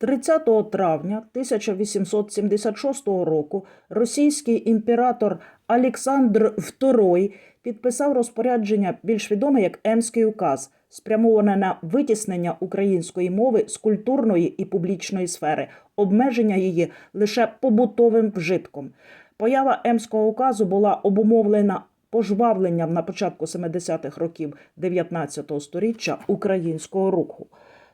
30 травня 1876 року російський імператор Олександр II підписав розпорядження, більш відоме як Емський указ, спрямоване на витіснення української мови з культурної і публічної сфери, обмеження її лише побутовим вжитком. Поява Емського указу була обумовлена пожвавленням на початку 70-х років 19 століття українського руху.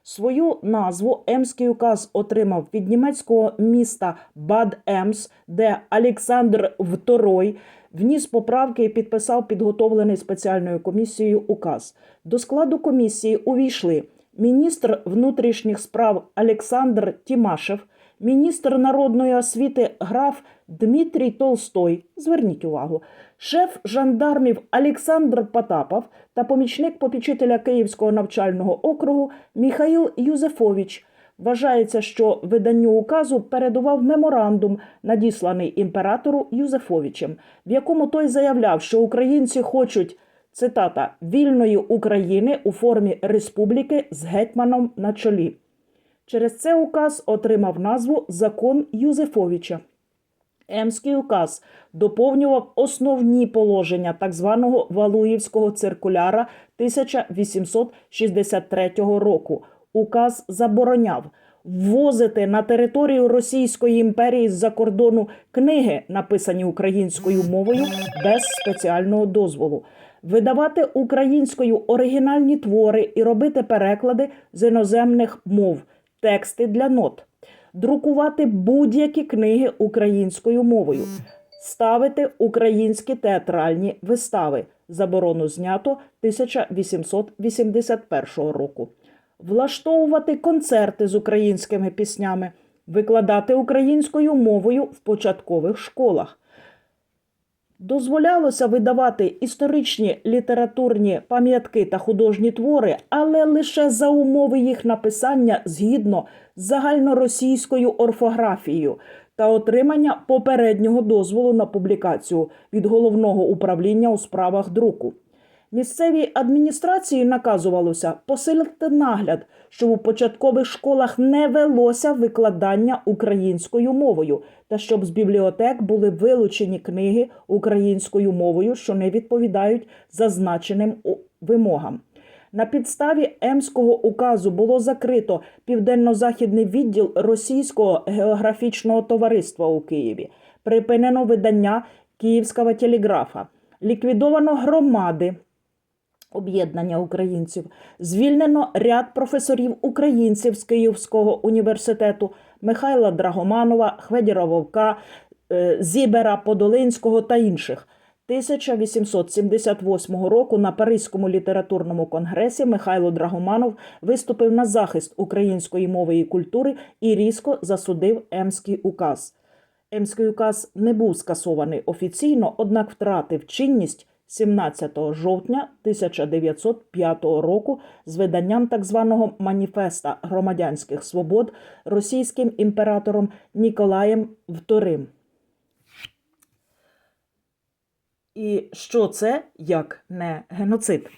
Свою назву Емський указ отримав від німецького міста Бад Емс, де Олександр II вніс поправки і підписав підготовлений спеціальною комісією указ. До складу комісії увійшли міністр внутрішніх справ Олександр Тімашев, міністр народної освіти граф Дмитрій Толстой. Зверніть увагу, шеф жандармів Олександр Потапов та помічник попічителя Київського навчального округу Міхаїл Юзефович. Вважається, що виданню указу передував меморандум, надісланий імператору Юзефовичем, в якому той заявляв, що українці хочуть цитата вільної України у формі республіки з гетьманом на чолі. Через це указ отримав назву Закон Юзефовича. Емський указ доповнював основні положення так званого Валуївського циркуляра 1863 року. Указ забороняв ввозити на територію Російської імперії з-за кордону книги, написані українською мовою, без спеціального дозволу, видавати українською оригінальні твори і робити переклади з іноземних мов, тексти для нот друкувати будь-які книги українською мовою, ставити українські театральні вистави. Заборону знято 1881 року, влаштовувати концерти з українськими піснями, викладати українською мовою в початкових школах. Дозволялося видавати історичні літературні пам'ятки та художні твори, але лише за умови їх написання згідно з загальноросійською орфографією та отримання попереднього дозволу на публікацію від головного управління у справах друку. Місцевій адміністрації наказувалося посилити нагляд, щоб у початкових школах не велося викладання українською мовою, та щоб з бібліотек були вилучені книги українською мовою, що не відповідають зазначеним вимогам. На підставі Емського указу було закрито південно-західний відділ Російського географічного товариства у Києві, припинено видання Київського телеграфа, ліквідовано громади об'єднання українців, звільнено ряд професорів українців з Київського університету Михайла Драгоманова, Хведіра Вовка, е, Зібера Подолинського та інших. 1878 року на Паризькому літературному конгресі Михайло Драгоманов виступив на захист української мови і культури і різко засудив Емський указ. Емський указ не був скасований офіційно, однак втратив чинність 17 жовтня 1905 року з виданням так званого маніфеста громадянських свобод російським імператором Ніколаєм II. І що це як не геноцид?